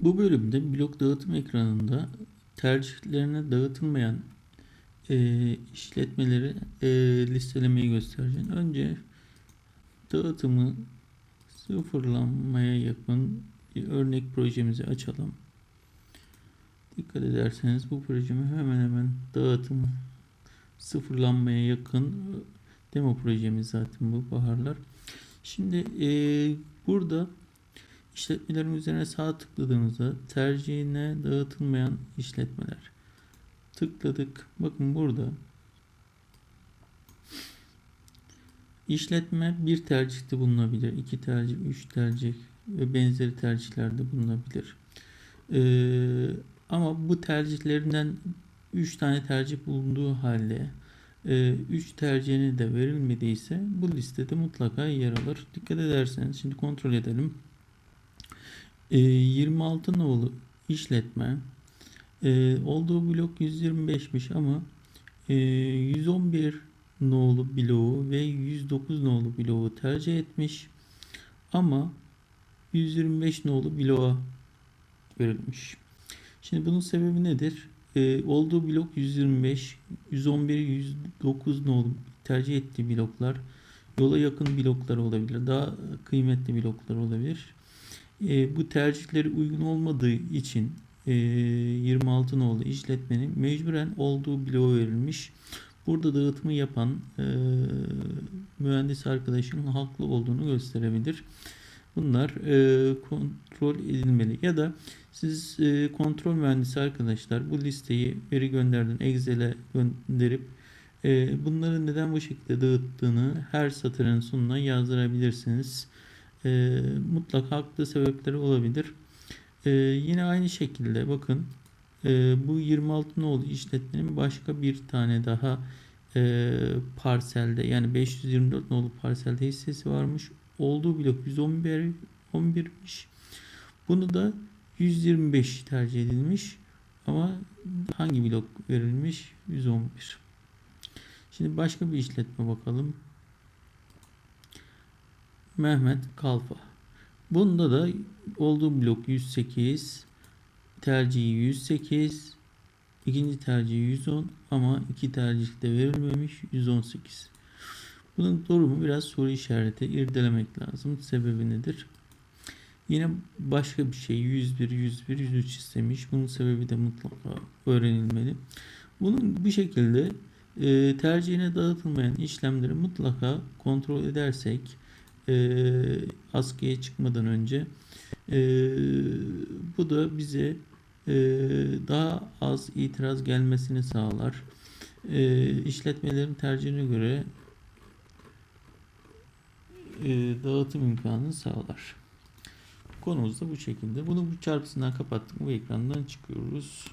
Bu bölümde blok dağıtım ekranında tercihlerine dağıtılmayan e, işletmeleri e, listelemeyi göstereceğim. Önce dağıtımı sıfırlanmaya yakın bir örnek projemizi açalım. Dikkat ederseniz bu projemi hemen hemen dağıtım sıfırlanmaya yakın demo projemiz zaten bu baharlar. Şimdi e, burada İşletmelerin üzerine sağ tıkladığınızda tercihine dağıtılmayan işletmeler. Tıkladık. Bakın burada işletme bir tercihte bulunabilir. iki tercih, üç tercih ve benzeri tercihlerde bulunabilir. Ee, ama bu tercihlerinden 3 tane tercih bulunduğu halde 3 tercihini de verilmediyse bu listede mutlaka yer alır. Dikkat ederseniz şimdi kontrol edelim. E, 26 nolu işletme e, olduğu blok 125'miş ama e, 111 nolu bloğu ve 109 nolu bloğu tercih etmiş ama 125 nolu bloğa verilmiş. Şimdi bunun sebebi nedir? Ee, olduğu blok 125, 111, 109 nolu tercih ettiği bloklar yola yakın bloklar olabilir. Daha kıymetli bloklar olabilir. E, bu tercihleri uygun olmadığı için e, 26 nolu işletmenin mecburen olduğu bloğu verilmiş. Burada dağıtımı yapan e, mühendis arkadaşın haklı olduğunu gösterebilir. Bunlar e, kontrol edilmeli. Ya da siz e, kontrol mühendisi arkadaşlar bu listeyi veri gönderdiğin Excel'e gönderip e, bunları neden bu şekilde dağıttığını her satırın sonuna yazdırabilirsiniz e, mutlak haklı sebepleri olabilir. E, yine aynı şekilde bakın e, bu 26 nolu işletmenin başka bir tane daha e, parselde yani 524 nolu parselde hissesi varmış. Olduğu blok 111 11'miş. Bunu da 125 tercih edilmiş. Ama hangi blok verilmiş? 111. Şimdi başka bir işletme bakalım. Mehmet Kalfa. Bunda da olduğu blok 108, tercihi 108, ikinci tercihi 110 ama iki tercihte verilmemiş 118. Bunun durumu biraz soru işareti irdelemek lazım. Sebebi nedir? Yine başka bir şey 101, 101, 103 istemiş. Bunun sebebi de mutlaka öğrenilmeli. Bunun bu şekilde e, tercihine dağıtılmayan işlemleri mutlaka kontrol edersek e, askıya çıkmadan önce e, bu da bize e, daha az itiraz gelmesini sağlar. E, işletmelerin tercihine göre e, dağıtım imkanını sağlar. Konumuz da bu şekilde. Bunu bu çarpısından kapattık. Bu ekrandan çıkıyoruz.